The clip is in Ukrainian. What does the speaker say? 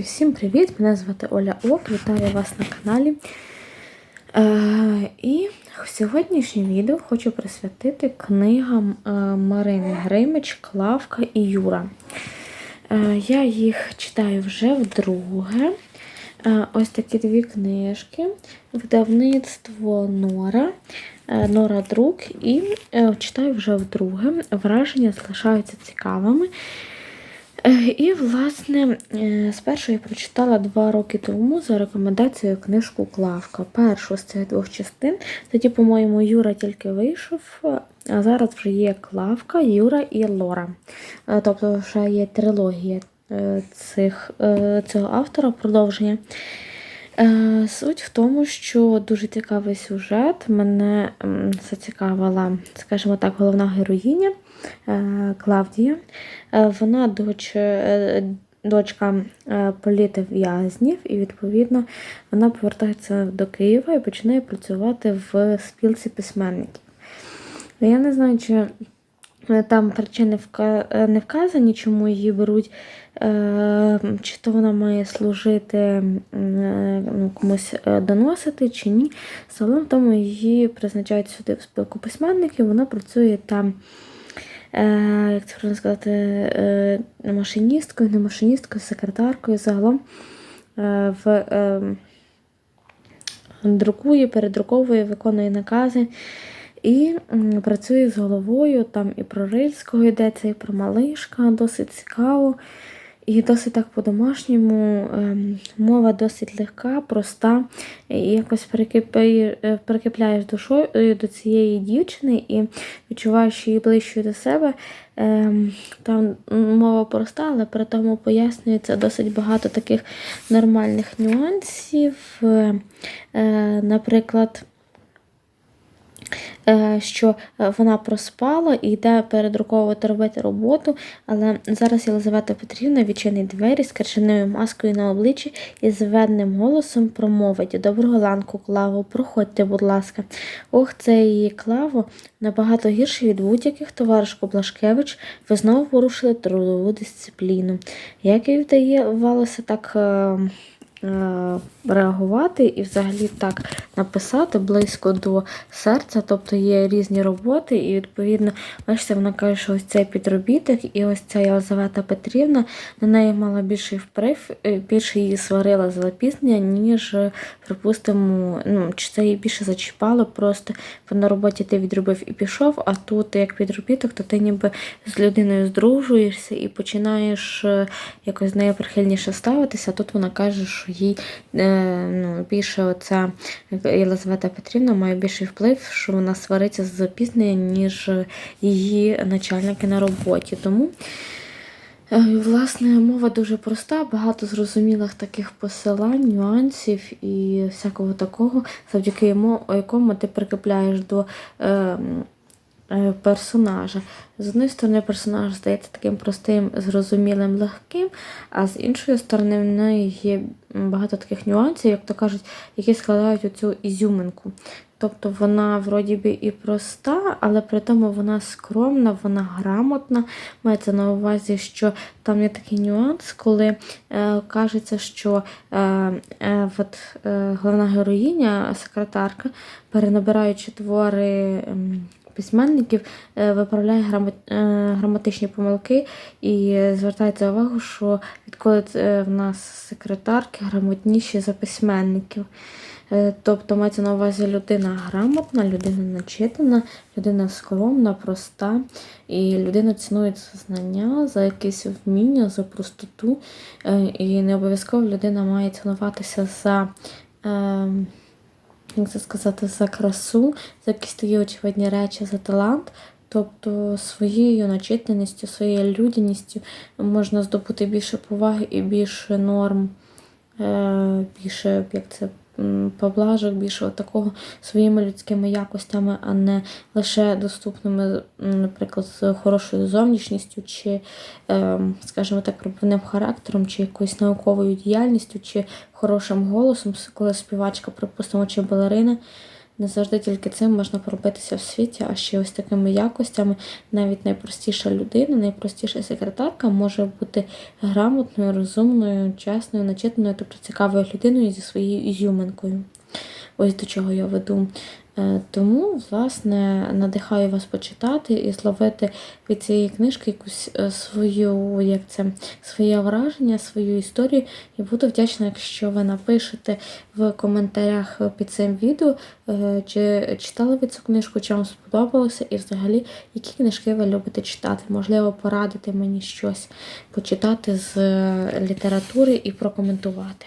Всім привіт! Мене звати Оля Ок, вітаю вас на каналі. Е, і сьогоднішнє відео хочу присвятити книгам е, Марини Гримич, Клавка і Юра. Е, я їх читаю вже вдруге. Е, ось такі дві книжки. Видавництво Нора, е, Нора Друк, і е, читаю вже вдруге. Враження залишаються цікавими. Е, І, власне, е, спершу я прочитала два роки тому за рекомендацією книжку Клавка. Першу з цих двох частин. Тоді, по-моєму, Юра тільки вийшов, а зараз вже є Клавка, Юра і Лора. Е, Тобто вже є трилогія цих, цього автора продовження. Е, Суть в тому, що дуже цікавий сюжет. Мене зацікавила, скажімо так, головна героїня е, Клавдія. Е, Вона доч, дочка політв'язнів, і відповідно вона повертається до Києва і починає працювати в спілці письменників. Я не знаю, чи там причини е, не вказані, чому її беруть, е, чи то вона має служити е, ну, комусь е, доносити, чи ні. Загалом тому її призначають сюди в спілку письменників, вона працює там. Е, як це правильно сказати, е, машиністкою, не машиністкою, секретаркою загалом е, в, е, друкує, передруковує, виконує накази і працює з головою. Там і про Рильського йдеться, і про Малишка, досить цікаво. І досить так по-домашньому. ем, Мова досить легка, проста. І якось перекипає- е, душою е, до цієї дівчини і відчуваєш її ближчою до себе. Ем, Там мова проста, але при тому пояснюється досить багато таких нормальних нюансів. Е, Наприклад, що е, вона проспала і йде передруковувати робити роботу, але зараз Єлизавета Петрівна відчинить двері з керченою маскою на обличчі і зведним голосом промовить Доброго ланку, Клаво, проходьте, будь ласка. Ох, це її Клаво набагато гірше від будь-яких товаришку Блашкевич. Ви знову порушили трудову дисципліну. Як їй вдавалося так. Е, реагувати і взагалі так написати близько до серця, тобто є різні роботи, і відповідно, бачите, вона каже, що ось цей підробіток, і ось ця Єлизавета Петрівна на неї мала більший вплив, е, більше її сварила за запізнення, ніж, е, припустимо, ну, чи це її більше зачіпало, просто на роботі ти відробив і пішов, а тут як підробіток, то ти ніби з людиною здружуєшся і починаєш якось з нею прихильніше ставитися. Тут вона каже, що їй е, ну, більше оця Єлизавета Петрівна має більший вплив, що вона свариться з запізнення, ніж її начальники на роботі. Тому, е, власне, мова дуже проста, багато зрозумілих таких посилань, нюансів і всякого такого, завдяки якому ти прикріпляєш до. Е, персонажа. З однієї сторони, персонаж здається таким простим, зрозумілим, легким, а з іншої сторони, в неї є багато таких нюансів, як то кажуть, які складають оцю ізюминку. Тобто вона вроді би і проста, але при тому вона скромна, вона грамотна. Мається на увазі, що там є такий нюанс, коли е, кажеться, що е, е, от, е, головна героїня, секретарка, перенабираючи твори. Ем, Письменників е, виправляє е, граматичні помилки і звертається увагу, що відколи е, в нас секретарки грамотніші за письменників. Тобто мається на увазі людина грамотна, людина начитана, людина скромна, проста, і людина цінує це знання за якесь вміння, за простоту. І не обов'язково людина має цінуватися за. Як це сказати, за красу, за якісь такі очевидні речі, за талант. Тобто своєю начитаністю, своєю людяністю можна здобути більше поваги і більше норм, е, більше як це, поблажок, більше такого своїми людськими якостями, а не лише доступними, наприклад, з хорошою зовнішністю, чи, е, скажімо так, пробивним характером, чи якоюсь науковою діяльністю, чи хорошим голосом, коли співачка, припустимо, чи балерина не завжди тільки цим можна пробитися в світі, а ще ось такими якостями. Навіть найпростіша людина, найпростіша секретарка може бути грамотною, розумною, чесною, начитаною, тобто цікавою людиною зі своєю ізюминкою. Ось до чого я веду. Е, Тому, власне, надихаю вас почитати і зловити від цієї книжки якусь е, свою, як це, своє враження, свою історію. І буду вдячна, якщо ви напишете в коментарях під цим відео, е, чи читали ви цю книжку, чи вам сподобалося, і взагалі, які книжки ви любите читати. Можливо, порадити мені щось почитати з літератури і прокоментувати.